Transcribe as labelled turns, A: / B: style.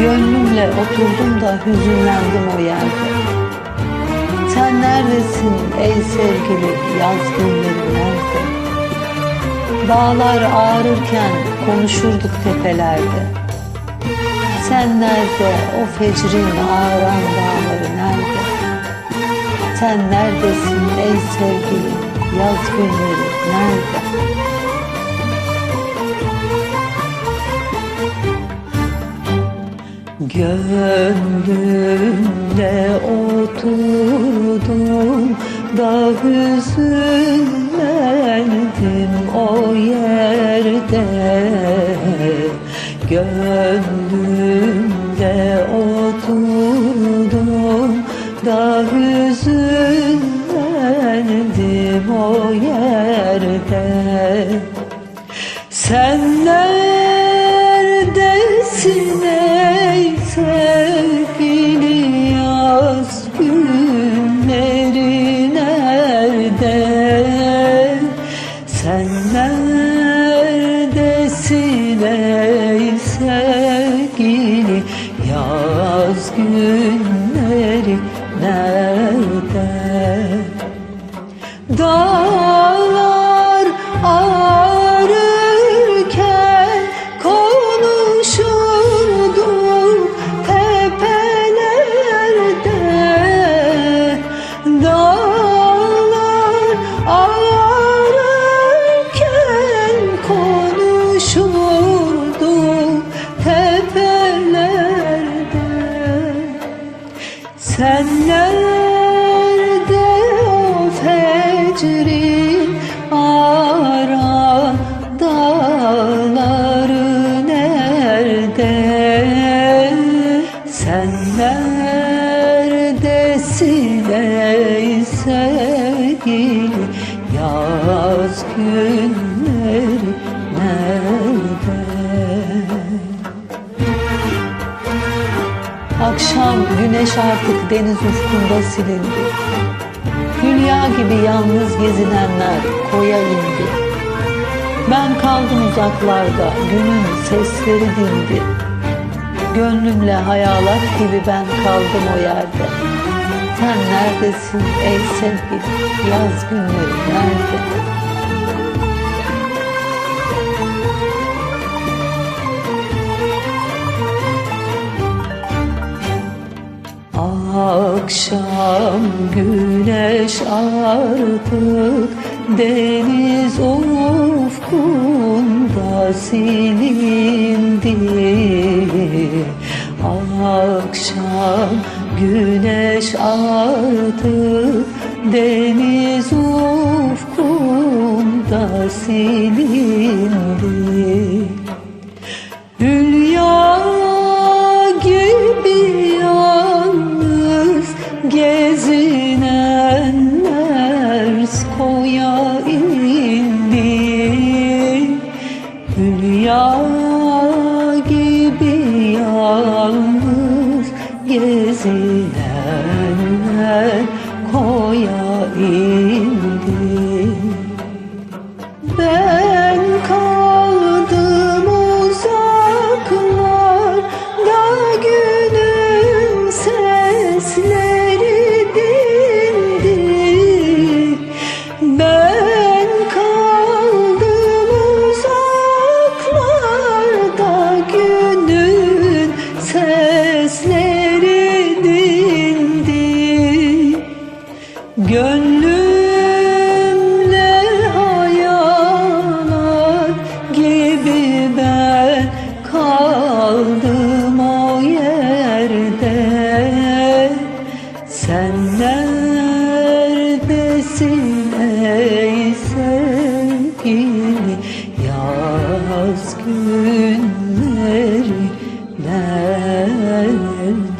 A: Gönlümle oturdum da hüzünlendim o yerde. Sen neredesin ey sevgili yaz günleri nerede? Dağlar ağrırken konuşurduk tepelerde. Sen nerede o fecrin ağıran dağları nerede? Sen neredesin ey sevgili yaz günleri nerede? Gönlümde oturdum da hüzünlendim o yerde. Gönlümde oturdum da hüzünlendim o yerde. Sen Sen neredesin ey sevgili yaz günleri nerede? Nerede o fecrin ara dağları nerede? Sen neredesin ey yaz günleri Akşam güneş artık deniz ufkunda silindi. Hülya gibi yalnız gezinenler koya indi. Ben kaldım uzaklarda, günün sesleri dindi. Gönlümle hayalat gibi ben kaldım o yerde. Sen neredesin ey sevgili, yaz günleri nerede? Akşam güneş artık deniz ufkunda silindi. Akşam güneş artık deniz ufkunda silindi yalnız Gönlümde hayalet gibi ben kaldım o yerde. Sen neredesin sevgili? Yaz günleri nerede?